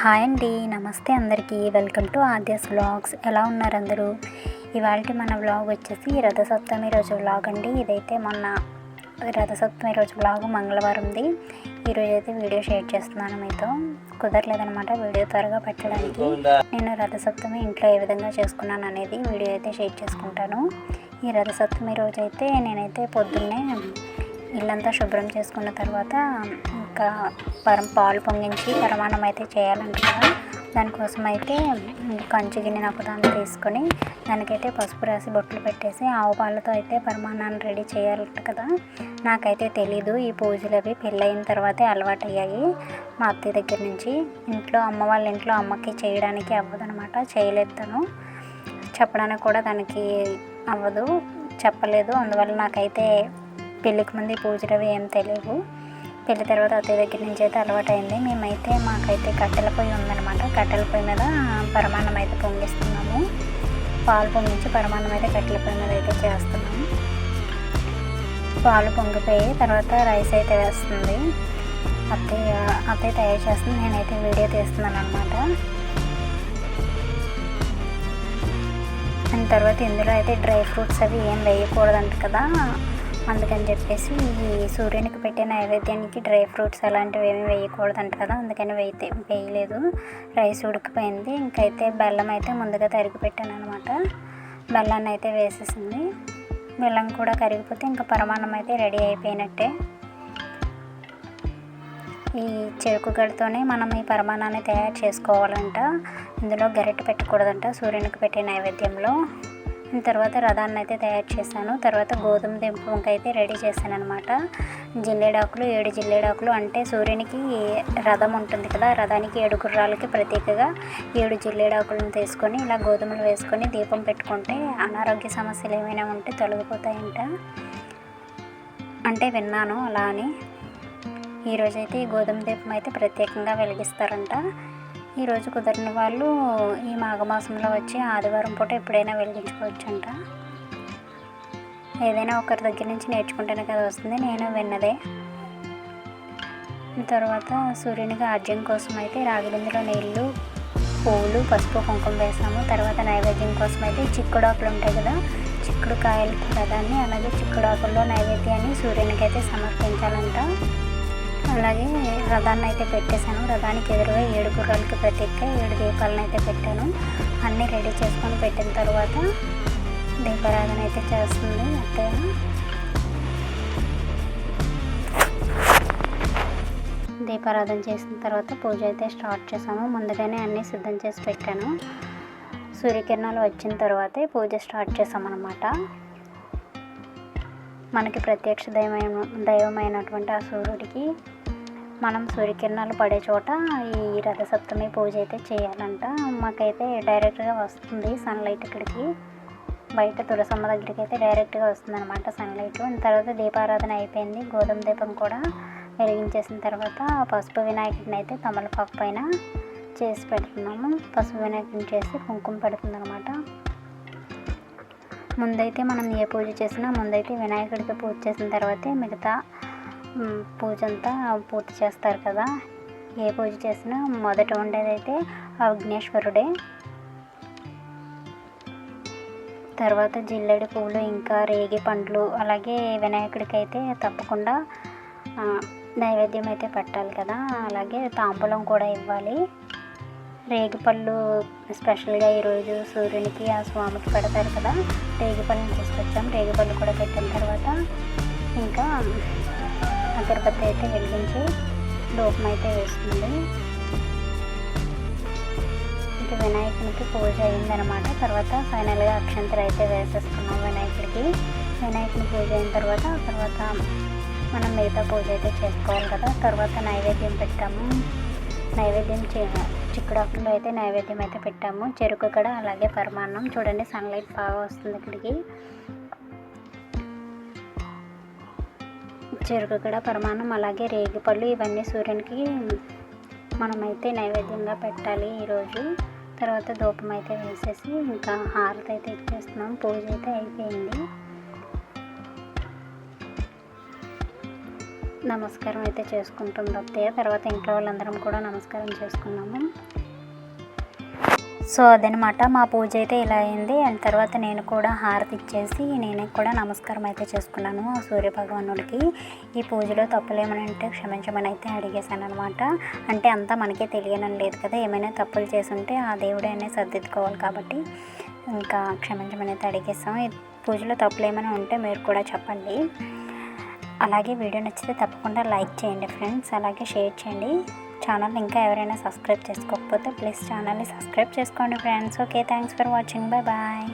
Hi అండి నమస్తే అందరికీ. వెల్కమ్ టు ఆద్యాస్ వ్లాగ్స్ ఎలా ఉన్నారు అందరూ? ఇవాళ మన వ్లాగ్ వచ్చేసి రథసప్తమి రోజు వ్లాగ్ అండి. ఇదైతే మొన్న రథసప్తమి రోజు వ్లాగ్ మంగళవారంది ఈరోజు అయితే వీడియో షేర్ చేస్తున్నాను మీతో. కుదరలేదనమాట వీడియో త్వరగా పెట్టడానికి. నేను రథసప్తమి ఇంట్లో ఏ విధంగా చేసుకున్నాను అనేది వీడియో అయితే షేర్ చేసుకుంటాను. ఈ రథసప్తమి రోజు అయితే నేనైతే పొద్దున్నే ఇల్లంతా శుభ్రం చేసుకున్న తర్వాత ఇంకా పరం పాలు పొంగించి పరమాణం అయితే చేయాలంట కదా దానికోసం అయితే కంచి గిన్నె నాకు దాన్ని తీసుకొని దానికైతే పసుపు రాసి బొట్లు పెట్టేసి ఆవు పాలతో అయితే పరమాణాన్ని రెడీ చేయాలంట కదా. నాకైతే తెలీదు ఈ పూజలు అవి పెళ్ళయిన తర్వాతే అలవాటయ్యాయి. మా అత్తయ్య దగ్గర నుంచి ఇంట్లో అమ్మ వాళ్ళ ఇంట్లో అమ్మకి చేయడానికి అవ్వదనమాట చేయలేదు తను. చెప్పడానికి కూడా దానికి అవ్వదు చెప్పలేదు. అందువల్ల నాకైతే పెళ్ళికి ముందు పూజలు అవి ఏం తెలియవు. పెళ్ళి తర్వాత అత్తయ్య దగ్గర నుంచి అయితే అలవాటు అయింది మేమైతే మాకైతే కట్టెల పొయ్యి ఉందన్నమాట. కట్టెల పొయ్యి మీద పరమాన్నం అయితే పొంగిస్తున్నాము. పాలు పొంగించి పరమాన్నం అయితే కట్టెల పొయ్యి మీద అయితే చేస్తున్నాము. పాలు పొంగిపోయి తర్వాత రైస్ అయితే వేస్తుంది. అత్తయ్య అత్తయ్య తయారు చేస్తుంది. నేనైతే వీడియో తీస్తున్నాను అనమాట దాని తర్వాత ఇందులో అయితే డ్రై ఫ్రూట్స్ అవి ఏం వేయకూడదంట కదా. అందుకని చెప్పేసి ఈ సూర్యునికి పెట్టే నైవేద్యానికి డ్రై ఫ్రూట్స్ అలాంటివి ఏమి వేయకూడదంట కదా. అందుకని వేయితే వేయలేదు. రైస్ ఉడికిపోయింది. ఇంకైతే బెల్లం అయితే ముందుగా తరిగి పెట్టాను అనమాట బెల్లాన్ని అయితే వేసేసింది. బెల్లం కూడా కరిగిపోతే ఇంకా పరమాన్నం అయితే రెడీ అయిపోయినట్టే. ఈ చెరుకు గడితోనే మనం ఈ పరమాణాన్ని తయారు చేసుకోవాలంట. ఇందులో గరిటె పెట్టకూడదంట సూర్యునికి పెట్టే నైవేద్యంలో. తర్వాత రథాన్ని అయితే తయారు చేశాను. తర్వాత గోధుమ దింపంకి అయితే రెడీ చేశాను అనమాట జిల్లేడాకులు ఏడు జిల్లేడాకులు అంటే సూర్యునికి రథం ఉంటుంది కదా రథానికి ఏడు గుర్రాలకి ప్రత్యేకగా ఏడు జిల్లేడాకులను తీసుకొని ఇలా గోధుమలు వేసుకొని దీపం పెట్టుకుంటే అనారోగ్య సమస్యలు ఏమైనా ఉంటే తొలగిపోతాయంట. అంటే విన్నాను అలా అని. ఈరోజైతే ఈ గోధుమ దీపం అయితే ప్రత్యేకంగా వెలిగిస్తారంట. ఈరోజు కుదిరిన వాళ్ళు ఈ మాఘమాసంలో వచ్చి ఆదివారం పూట ఎప్పుడైనా వెలిగించుకోవచ్చంట ఏదైనా ఒకరి దగ్గర నుంచి నేర్చుకుంటేనే కదా వస్తుంది. నేను విన్నదే. తర్వాత సూర్యునికి ఆర్జ్యం కోసం అయితే రాగిలిందులో నీళ్ళు పువ్వులు పసుపు కుంకుమ వేసాము. తర్వాత నైవేద్యం కోసం అయితే చిక్కుడాకులు ఉంటాయి కదా చిక్కుడు కాయలకి అని అలాగే చిక్కుడాకుల్లో నైవేద్యాన్ని సూర్యునికి అయితే సమర్పించాలంట. అలాగే రథాన్ని అయితే పెట్టేశాను. రథానికి ఎదురుగా ఏడు గుర్రాలకి ప్రత్యేక ఏడు దీపాలను అయితే పెట్టాను. అన్నీ రెడీ చేసుకొని పెట్టిన తర్వాత దీపారాధన అయితే చేస్తుంది అత్తయ్య. దీపారాధన చేసిన తర్వాత పూజ అయితే స్టార్ట్ చేసాము ముందుగానే అన్నీ సిద్ధం చేసి పెట్టాను. సూర్యకిరణాలు వచ్చిన తర్వాతే పూజ స్టార్ట్ చేసామన్నమాట మనకి ప్రత్యక్ష దైవమైన దైవమైనటువంటి ఆ సూర్యుడికి మనం సూర్యకిరణాలు పడే చోట ఈ రథసప్తమి పూజ అయితే చేయాలంట. మాకైతే డైరెక్ట్గా వస్తుంది సన్లైట్ ఇక్కడికి. బయట తులసమ్మ దగ్గరికి అయితే డైరెక్ట్గా వస్తుంది అనమాట సన్లైట్ తర్వాత దీపారాధన అయిపోయింది. గోధుమ దీపం కూడా వెలిగించేసిన తర్వాత పసుపు వినాయకుడిని అయితే తమలపాకు పైన చేసి పెడుతున్నాము. పసుపు వినాయకుడిని చేసి కుంకుమ పెడుతుంది అనమాట ముందైతే మనం ఏ పూజ చేసినా ముందైతే వినాయకుడికి పూజ చేసిన తర్వాతే మిగతా పూజ అంతా పూర్తి చేస్తారు కదా. ఏ పూజ చేసినా మొదట ఉండేదైతే ఆ విఘ్నేశ్వరుడే. తర్వాత జిల్లెడి పువ్వులు ఇంకా రేగి పండ్లు అలాగే వినాయకుడికి అయితే తప్పకుండా నైవేద్యం అయితే పెట్టాలి కదా. అలాగే తాంబూలం కూడా ఇవ్వాలి. రేగిపళ్ళు స్పెషల్గా ఈరోజు సూర్యునికి ఆ స్వామికి పెడతారు కదా. రేగిపళ్ళని తీసుకొచ్చాం. రేగిపళ్ళు కూడా పెట్టిన తర్వాత ఇంకా అగరబత్తి అయితే వెలిగించి లోపం అయితే వేస్తుంది. ఇంకా వినాయకునికి పూజ అయిందనమాట తర్వాత ఫైనల్గా అక్షంతలు అయితే వేసేస్తున్నాం వినాయకుడికి. వినాయకుని పూజ అయిన తర్వాత తర్వాత మనం మిగతా పూజ అయితే చేసుకోవాలి కదా. తర్వాత నైవేద్యం పెట్టాము. నైవేద్యం చే చిక్కుడాకులో అయితే నైవేద్యం అయితే పెట్టాము. చెరుకు కూడా అలాగే పరమాన్నం చూడండి సన్లైట్ బాగా వస్తుంది ఇక్కడికి. చెరుకు కూడా పరమాన్నం అలాగే రేగిపళ్ళు ఇవన్నీ సూర్యునికి మనమైతే నైవేద్యంగా పెట్టాలి ఈరోజు. తర్వాత ధూపం అయితే వేసేసి ఇంకా హారతి అయితే ఇచ్చేస్తున్నాం. పూజ అయితే అయిపోయింది. నమస్కారం అయితే చేసుకుంటుంది అత్తయ్య తర్వాత ఇంట్లో వాళ్ళందరం కూడా నమస్కారం చేసుకున్నాము సో అదనమాట. మా పూజ అయితే ఇలా అయింది. అండ్ తర్వాత నేను కూడా హారతి ఇచ్చేసి నేను కూడా నమస్కారం అయితే చేసుకున్నాను సూర్య భగవానుడికి. ఈ పూజలో తప్పులు ఏమైనా ఉంటే క్షమించమని అయితే అడిగేశాను అనమాట అంటే అంతా మనకే తెలియనని లేదు కదా. ఏమైనా తప్పులు చేసి ఉంటే ఆ దేవుడైనా సర్దిద్దుకోవాలి కాబట్టి ఇంకా క్షమించమని అయితే అడిగేసాం ఈ పూజలో తప్పులు ఏమైనా ఉంటే మీరు కూడా చెప్పండి. అలాగే వీడియో నచ్చితే తప్పకుండా లైక్ చేయండి ఫ్రెండ్స్. అలాగే షేర్ చేయండి. ఛానల్ ఇంకా ఎవరైనా సబ్స్క్రైబ్ చేసుకోకపోతే ప్లీజ్ ఛానల్ని సబ్స్క్రైబ్ చేసుకోండి friends. Okay thanks for watching bye bye